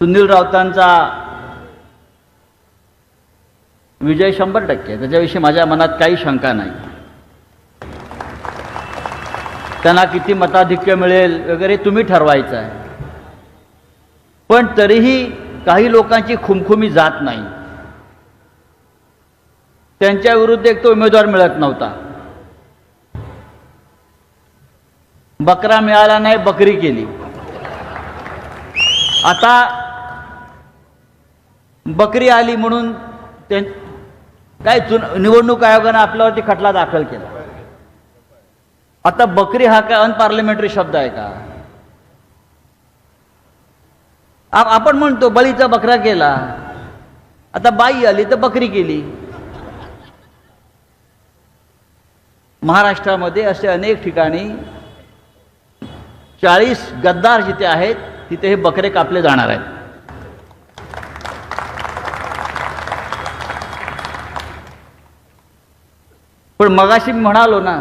सुनील राऊतांचा विजय शंभर टक्के. त्याच्याविषयी माझ्या मनात काही शंका नाही. त्यांना किती मताधिक्य मिळेल वगैरे तुम्ही ठरवायचं आहे. पण तरीही काही लोकांची खुमखुमी जात नाही. त्यांच्या विरुद्ध एक तो उमेदवार मिळत नव्हता. बकरा मिळाला नाही बकरी केली. आता बकरी आली म्हणून ते काय चुन निवडणूक आयोगानं आपल्यावरती खटला दाखल केला. आता बकरी हा काय अनपार्लिमेंटरी शब्द आहे का? आपण म्हणतो बळीचा बकरा केला. आता बाई आली तर बकरी केली. महाराष्ट्रामध्ये असे अनेक ठिकाणी चाळीस गद्दार जिथे आहेत तिथे हे बकरे कापले जाणार आहेत. पण मगाशी मी म्हणालो ना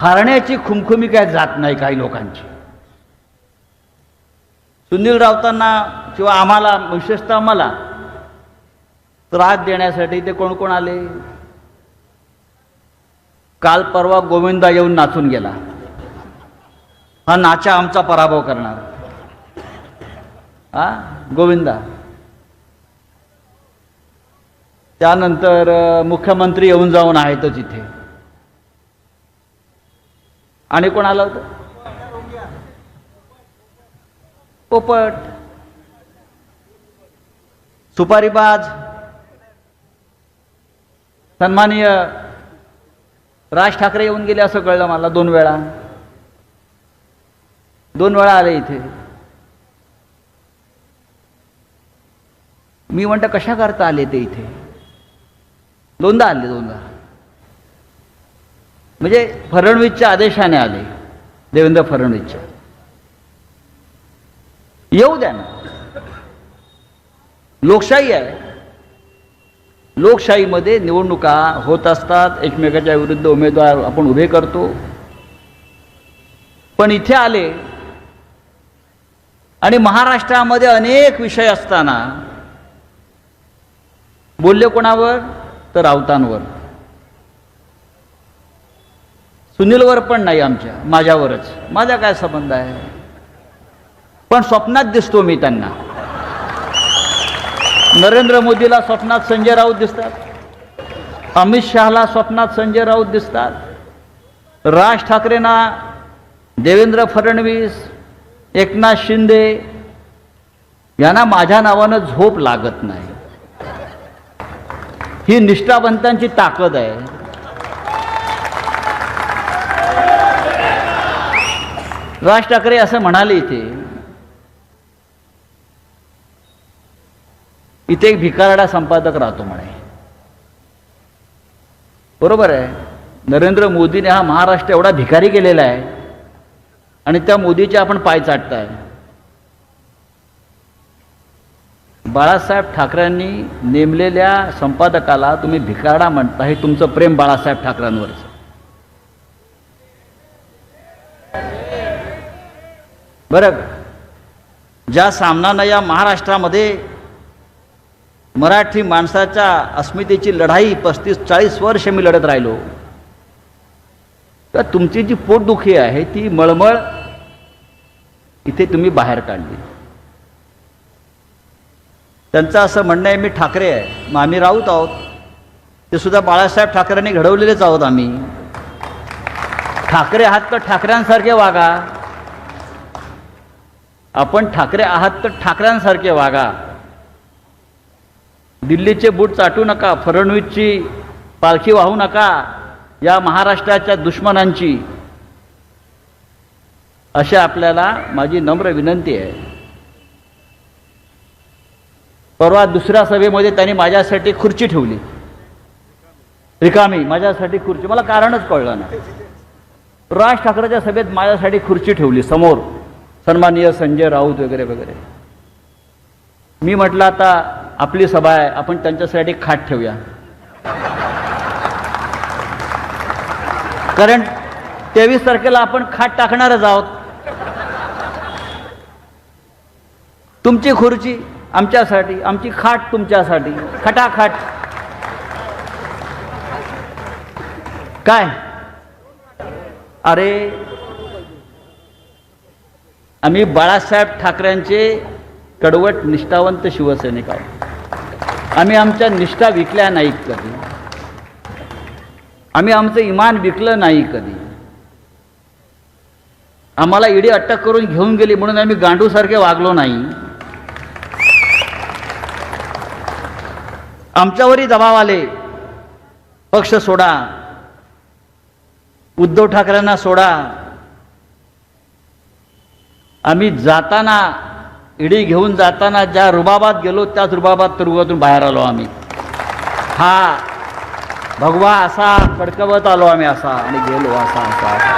हारण्याची खुमखुमी काय जात नाही काही लोकांची. सुनील राऊतांना किंवा आम्हाला विशेषतः आम्हाला त्रास देण्यासाठी ते कोण कोण आले? काल परवा गोविंदा येऊन नाचून गेला. हा नाचा आमचा पराभव करणार. हा? गोविंदा. त्यानंतर मुख्यमंत्री येऊन जाऊन आहेतच इथे. आणि कोण आलं होतं? पोपट. सुपारीबाज सन्माननीय राज ठाकरे येऊन गेले असं कळलं मला दोन वेळा. दोन वेळा आले इथे. मी म्हणतं कशा करता आले ते इथे? दोनदा आले दोनदा. म्हणजे फडणवीसच्या आदेशाने आले देवेंद्र फडणवीसच्या. येऊ द्या ना. लोकशाही आहे. लोकशाहीमध्ये निवडणुका होत असतात एकमेकाच्या विरुद्ध उमेदवार आपण उभे करतो. पण इथे आले आणि महाराष्ट्रामध्ये अनेक विषय असताना बोलले कोणावर? तर राऊतांवर. सुनीलवर पण नाही आमच्या माझ्यावरच. माझा काय संबंध आहे? पण स्वप्नात दिसतो मी त्यांना. नरेंद्र मोदीला स्वप्नात संजय राऊत दिसतात. अमित शहाला स्वप्नात संजय राऊत दिसतात. राज ठाकरेंना देवेंद्र फडणवीस एकनाथ शिंदे यांना माझ्या नावानं झोप लागत नाही. ही निष्ठावंतांची ताकद आहे. राज ठाकरे असं म्हणाले इथे. इथे एक भिकारडा संपादक राहतो म्हणे. बरोबर आहे. नरेंद्र मोदीने हा महाराष्ट्र एवढा भिकारी केलेला आहे. आणि त्या मोदीचे आपण पाय चाटताय. बाळासाहेब ठाकरेंनी नेमलेल्या संपादकाला तुम्ही भिकारडा म्हणता हे तुमचं प्रेम बाळासाहेब ठाकरेंवरचं. बरं ज्या सामनानं या महाराष्ट्रामध्ये मराठी माणसाच्या अस्मितेची लढाई पस्तीस चाळीस वर्ष मी लढत राहिलो तर तुमची जी पोटदुखी आहे ती मळमळ इथे तुम्ही बाहेर काढली. त्यांचं असं म्हणणं आहे मी ठाकरे आहे. मग आम्ही राऊत आहोत. ते सुद्धा बाळासाहेब ठाकरेंनी घडवलेलेच आहोत आम्ही. ठाकरे आहात तर ठाकऱ्यांसारखे वागा. आपण ठाकरे आहात तर ठाकऱ्यांसारखे वागा. दिल्लीचे बूट चाटू नका फडणवीसची पालखी वाहू नका या महाराष्ट्राच्या दुश्मनांची. अशी आपल्याला माझी नम्र विनंती आहे. परवा दुसऱ्या सभेमध्ये त्यांनी माझ्यासाठी खुर्ची ठेवली. रिकामी माझ्यासाठी खुर्ची. मला कारणच कळलं नाही. राज ठाकरेच्या सभेत माझ्यासाठी खुर्ची ठेवली समोर. सन्माननीय संजय राऊत वगैरे वगैरे. मी म्हटलं आता आपली सभा आहे. आपण त्यांच्यासाठी खाट ठेवूया. कारण तेवीस तारखेला आपण खाट टाकणारच आहोत. तुमची खुर्ची आमच्यासाठी आमची खाट तुमच्यासाठी. खटाखाट. काय? अरे आम्ही बाळासाहेब ठाकरेंचे कडवट निष्ठावंत शिवसैनिक आहोत आम्ही आमच्या निष्ठा विकल्या नाही कधी. आम्ही आमचं इमान विकलं नाही कधी. आम्हाला ईडी अटक करून घेऊन गेली म्हणून आम्ही गांडूसारखे वागलो नाही. आमच्यावरही दबाव आले. पक्ष सोडा. उद्धव ठाकरेंना सोडा. आम्ही जाताना इडी घेऊन जाताना ज्या रुबाबात गेलो त्याच रुबाबात तुरुंगातून बाहेर आलो आम्ही. हा भगवा असा फडकवत आलो आम्ही असा आणि गेलो असा असा असा.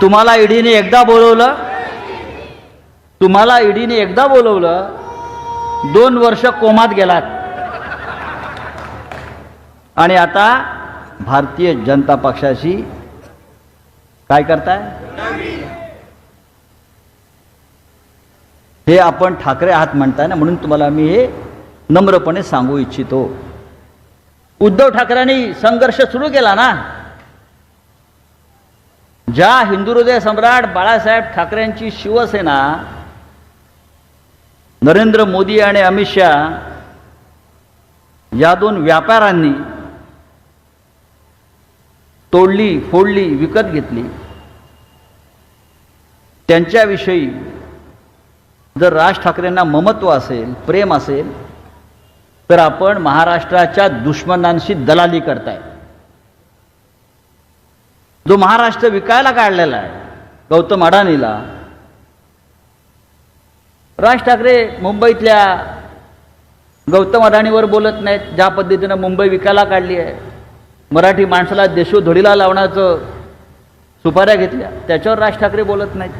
तुम्हाला ईडीने एकदा बोलवलं तुम्हाला ईडीने एकदा बोलवलं दोन वर्ष कोमात गेलात. आणि आता भारतीय जनता पक्षाशी काय करताय? हे आपण ठाकरे आहात म्हणताय ना म्हणून तुम्हाला मी हे नम्रपणे सांगू इच्छितो. उद्धव ठाकरेंनी संघर्ष सुरू केला ना? ज्या हिंदू हृदय सम्राट बाळासाहेब ठाकरेंची शिवसेना नरेंद्र मोदी आणि अमित शहा या दोन व्यापाऱ्यांनी तोडली फोडली विकत घेतली. त्यांच्याविषयी जर राज ठाकरेंना ममत्व असेल प्रेम असेल तर आपण महाराष्ट्राच्या दुश्मनांशी दलाली करताय. जो महाराष्ट्र विकायला काढलेला आहे गौतम अडाणीला राज ठाकरे मुंबईतल्या गौतम अडाणीवर बोलत नाहीत. ज्या पद्धतीनं मुंबई विकायला काढली आहे. मराठी माणसाला देशोधडीला लावण्याचं सुपाऱ्या घेतल्या. त्याच्यावर राज ठाकरे बोलत नाहीत.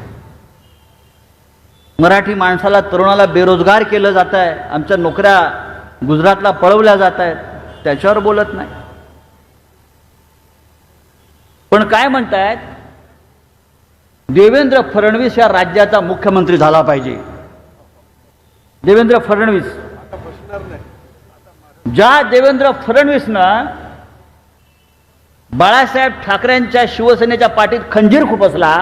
मराठी माणसाला तरुणाला बेरोजगार केलं जात आहे आमच्या नोकऱ्या गुजरातला पळवल्या जात आहेत त्याच्यावर बोलत नाही पण काय म्हणतायत? देवेंद्र फडणवीस या राज्याचा मुख्यमंत्री झाला पाहिजे. देवेंद्र फडणवीस. ज्या देवेंद्र फडणवीसनं बाळासाहेब ठाकरेंच्या शिवसेनेच्या पाठीत खंजीर खुपसला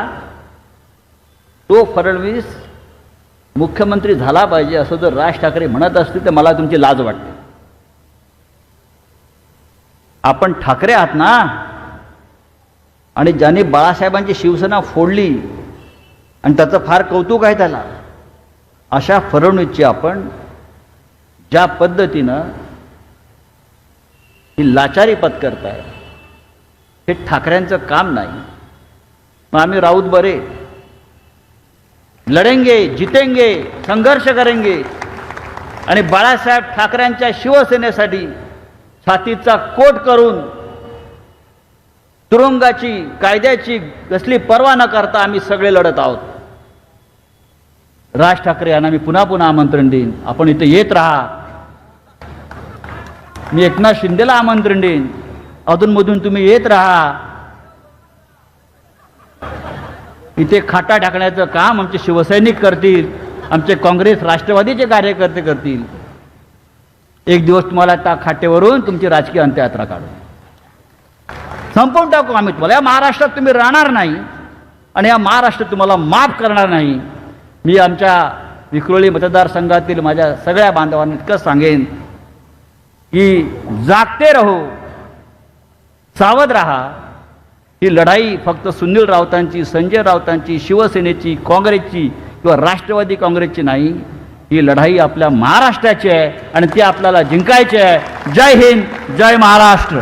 तो फडणवीस मुख्यमंत्री झाला पाहिजे असं जर राज ठाकरे म्हणत असतील तर मला तुमची लाज वाटते. आपण ठाकरे आहात ना? आणि ज्याने बाळासाहेबांची शिवसेना फोडली आणि त्याचं फार कौतुक आहे त्याला. अशा फरवणुकीची आपण ज्या पद्धतीनं ही लाचारी पत्करताय हे ठाकऱ्यांचं काम नाही. मग आम्ही राऊत बरे. लढेंगे जितेंगे संघर्ष करेंगे. आणि बाळासाहेब ठाकरेंच्या शिवसेनेसाठी छातीचा कोट करून तुरुंगाची कायद्याची कसली पर्वा न करता आम्ही सगळे लढत आहोत. राज ठाकरे यांना मी पुन्हा पुन्हा आमंत्रण देईन. आपण इथे येत राहा. मी एकनाथ शिंदेला आमंत्रण देईन. अधूनमधून तुम्ही येत राहा. इथे खाटा टाकण्याचं काम आमचे शिवसैनिक करतील. आमचे काँग्रेस राष्ट्रवादीचे कार्यकर्ते करतील. एक दिवस तुम्हाला त्या खाटेवरून तुमची राजकीय अंत्ययात्रा काढू संपवून टाकू आम्ही तुम्हाला. या महाराष्ट्रात तुम्ही राहणार नाही. आणि या महाराष्ट्र तुम्हाला माफ करणार नाही. मी आमच्या विक्रोळी मतदारसंघातील माझ्या सगळ्या बांधवांना इतकंच सांगेन की जागते रहो सावध राहा. ही लढाई फक्त सुनील राऊतांची संजय राऊतांची शिवसेनेची काँग्रेसची किंवा राष्ट्रवादी काँग्रेसची नाही. ही लढाई आपल्या महाराष्ट्राची आहे आणि ती आपल्याला जिंकायची आहे. जय हिंद जय महाराष्ट्र.